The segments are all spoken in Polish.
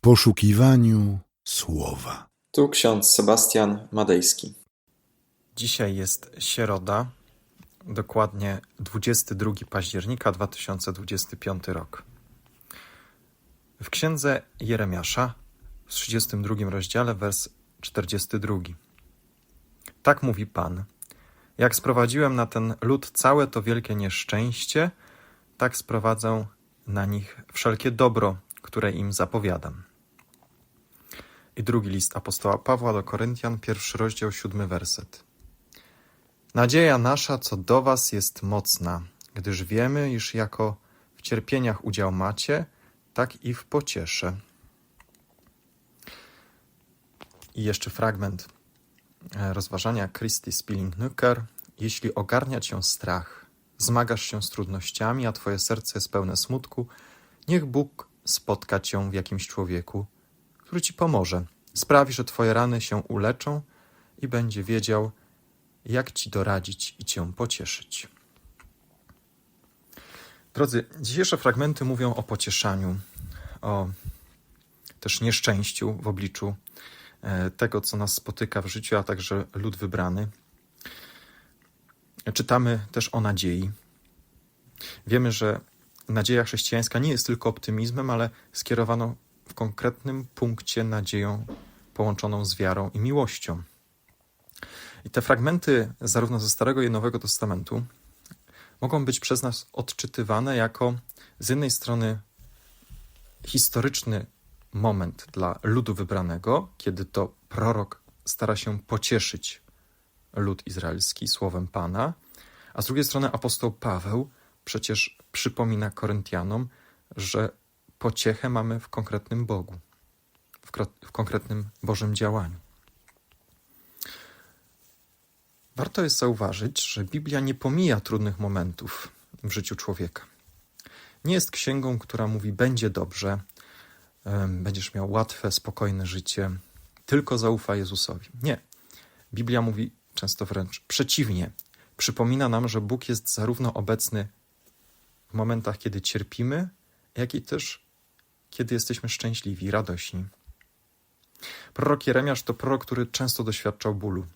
poszukiwaniu słowa. Tu ksiądz Sebastian Madejski. Dzisiaj jest środa, dokładnie 22 października 2025 rok. W księdze Jeremiasza w 32 rozdziale, wers 42. Tak mówi Pan. Jak sprowadziłem na ten lud całe to wielkie nieszczęście, tak sprowadzę na nich wszelkie dobro, które im zapowiadam. I drugi list apostoła Pawła do Koryntian, pierwszy rozdział, siódmy werset. Nadzieja nasza co do was jest mocna, gdyż wiemy, iż jako w cierpieniach udział macie, tak i w pociesze. I jeszcze fragment e, rozważania Christy Spilling-Nücker. Jeśli ogarnia cię strach, zmagasz się z trudnościami, a twoje serce jest pełne smutku, niech Bóg spotka cię w jakimś człowieku, który ci pomoże. Sprawi, że twoje rany się uleczą i będzie wiedział, jak ci doradzić i cię pocieszyć. Drodzy, dzisiejsze fragmenty mówią o pocieszaniu, o też nieszczęściu w obliczu e, tego, co nas spotyka w życiu, a także lud wybrany. Czytamy też o nadziei. Wiemy, że nadzieja chrześcijańska nie jest tylko optymizmem, ale skierowaną w konkretnym punkcie nadzieją połączoną z wiarą i miłością. I te fragmenty zarówno ze Starego i Nowego Testamentu mogą być przez nas odczytywane jako z jednej strony historyczny moment dla ludu wybranego, kiedy to prorok stara się pocieszyć lud izraelski słowem Pana, a z drugiej strony apostoł Paweł przecież przypomina Koryntianom, że pociechę mamy w konkretnym Bogu, w, w konkretnym Bożym działaniu. Warto jest zauważyć, że Biblia nie pomija trudnych momentów w życiu człowieka. Nie jest księgą, która mówi: będzie dobrze, będziesz miał łatwe, spokojne życie, tylko zaufaj Jezusowi. Nie. Biblia mówi często wręcz przeciwnie. Przypomina nam, że Bóg jest zarówno obecny w momentach, kiedy cierpimy, jak i też kiedy jesteśmy szczęśliwi, radośni. Prorok Jeremiasz to prorok, który często doświadczał bólu.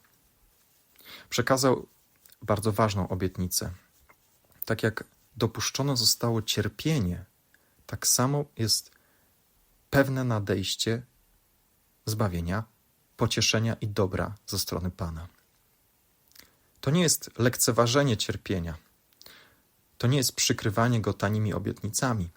Przekazał bardzo ważną obietnicę. Tak jak dopuszczone zostało cierpienie, tak samo jest pewne nadejście zbawienia, pocieszenia i dobra ze strony Pana. To nie jest lekceważenie cierpienia. To nie jest przykrywanie go tanimi obietnicami.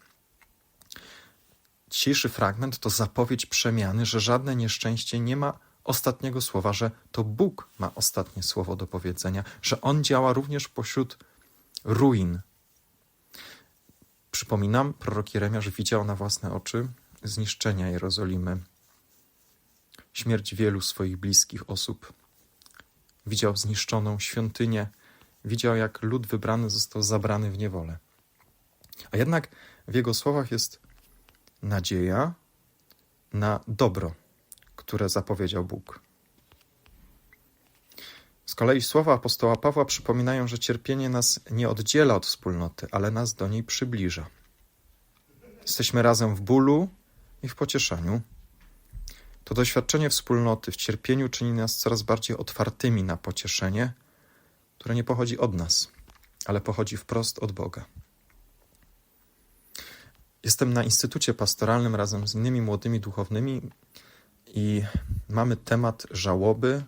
Dzisiejszy fragment to zapowiedź przemiany, że żadne nieszczęście nie ma ostatniego słowa, że to Bóg ma ostatnie słowo do powiedzenia, że On działa również pośród ruin. Przypominam, prorok Jeremiasz widział na własne oczy zniszczenia Jerozolimy, śmierć wielu swoich bliskich osób. Widział zniszczoną świątynię, widział, jak lud wybrany został zabrany w niewolę. A jednak w jego słowach jest nadzieja na dobro, które zapowiedział Bóg. Z kolei słowa apostoła Pawła przypominają, że cierpienie nas nie oddziela od wspólnoty, ale nas do niej przybliża. Jesteśmy razem w bólu i w pocieszeniu. To doświadczenie wspólnoty w cierpieniu czyni nas coraz bardziej otwartymi na pocieszenie, które nie pochodzi od nas, ale pochodzi wprost od Boga. Jestem na Instytucie Pastoralnym razem z innymi młodymi duchownymi i mamy temat żałoby,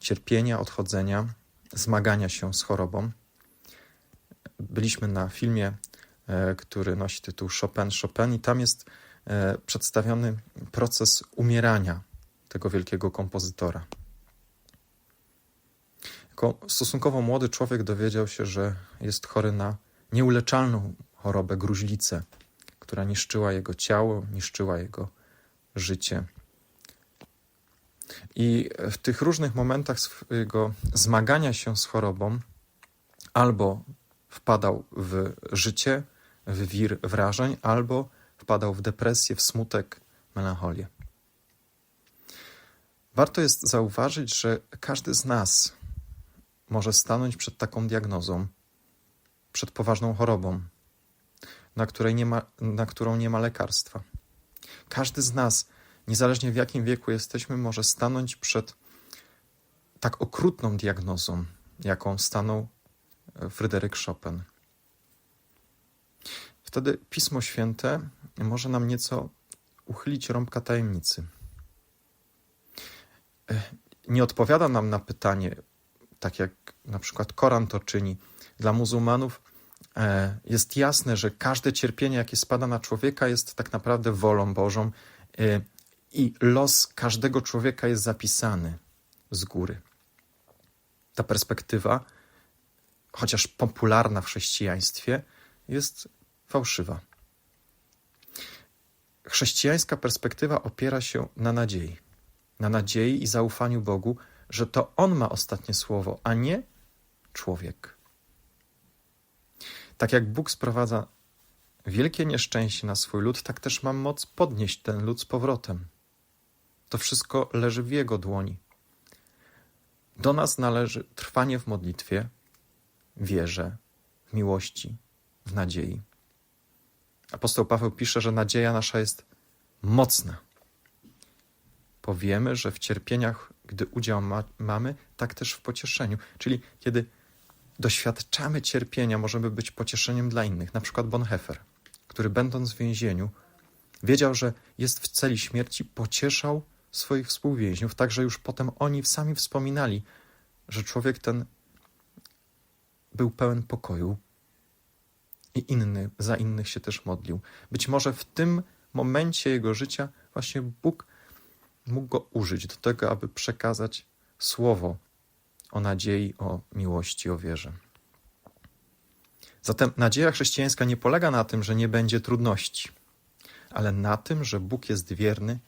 cierpienia, odchodzenia, zmagania się z chorobą. Byliśmy na filmie, e, który nosi tytuł Chopin Chopin i tam jest e, przedstawiony proces umierania tego wielkiego kompozytora. Jako stosunkowo młody człowiek dowiedział się, że jest chory na nieuleczalną chorobę gruźlicę, która niszczyła jego ciało, niszczyła jego życie. I w tych różnych momentach swojego zmagania się z chorobą albo wpadał w życie, w wir wrażeń, albo wpadał w depresję, w smutek, melancholię. Warto jest zauważyć, że każdy z nas może stanąć przed taką diagnozą, przed poważną chorobą, na, której nie ma, na którą nie ma lekarstwa. Każdy z nas, niezależnie w jakim wieku jesteśmy, może stanąć przed tak okrutną diagnozą, jaką stanął e, Fryderyk Chopin. Wtedy Pismo Święte może nam nieco uchylić rąbka tajemnicy. E, Nie odpowiada nam na pytanie, tak jak na przykład Koran to czyni. Dla muzułmanów jest jasne, że każde cierpienie, jakie spada na człowieka, jest tak naprawdę wolą Bożą e, i los każdego człowieka jest zapisany z góry. Ta perspektywa, chociaż popularna w chrześcijaństwie, jest fałszywa. Chrześcijańska perspektywa opiera się na nadziei. Na nadziei i zaufaniu Bogu, że to On ma ostatnie słowo, a nie człowiek. Tak jak Bóg sprowadza wielkie nieszczęście na swój lud, tak też ma moc podnieść ten lud z powrotem. To wszystko leży w Jego dłoni. Do nas należy trwanie w modlitwie, wierze, w miłości, w nadziei. Apostoł Paweł pisze, że nadzieja nasza jest mocna. Powiemy, że w cierpieniach, gdy udział ma, mamy, tak też w pocieszeniu. Czyli kiedy doświadczamy cierpienia, możemy być pocieszeniem dla innych. Na przykład Bonhoeffer, który będąc w więzieniu, wiedział, że jest w celi śmierci, pocieszał swoich współwięźniów, tak że już potem oni sami wspominali, że człowiek ten był pełen pokoju i inny, za innych się też modlił. Być może w tym momencie jego życia właśnie Bóg mógł go użyć do tego, aby przekazać słowo o nadziei, o miłości, o wierze. Zatem nadzieja chrześcijańska nie polega na tym, że nie będzie trudności, ale na tym, że Bóg jest wierny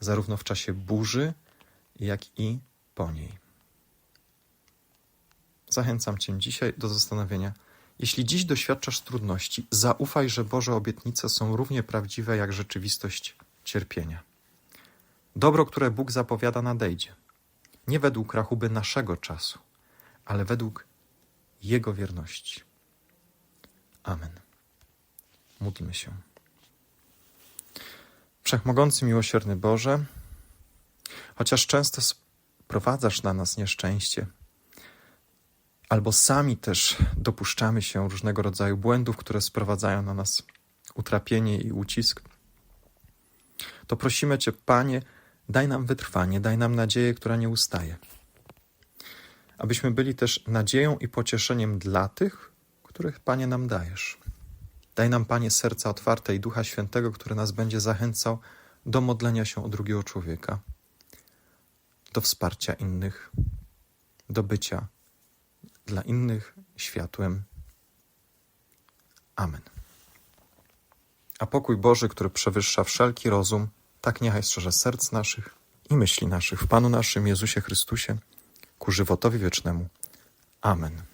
zarówno w czasie burzy, jak i po niej. Zachęcam Cię dzisiaj do zastanowienia. Jeśli dziś doświadczasz trudności, zaufaj, że Boże obietnice są równie prawdziwe jak rzeczywistość cierpienia. Dobro, które Bóg zapowiada, nadejdzie. Nie według rachuby naszego czasu, ale według Jego wierności. Amen. Módlmy się. Wszechmogący, miłosierny Boże, chociaż często sprowadzasz na nas nieszczęście, albo sami też dopuszczamy się różnego rodzaju błędów, które sprowadzają na nas utrapienie i ucisk, to prosimy Cię, Panie, daj nam wytrwanie, daj nam nadzieję, która nie ustaje. Abyśmy byli też nadzieją i pocieszeniem dla tych, których, Panie, nam dajesz. Daj nam, Panie, serca otwarte i Ducha Świętego, który nas będzie zachęcał do modlenia się o drugiego człowieka, do wsparcia innych, do bycia dla innych światłem. Amen. A pokój Boży, który przewyższa wszelki rozum, tak niechaj strzeże serc naszych i myśli naszych w Panu naszym Jezusie Chrystusie ku żywotowi wiecznemu. Amen.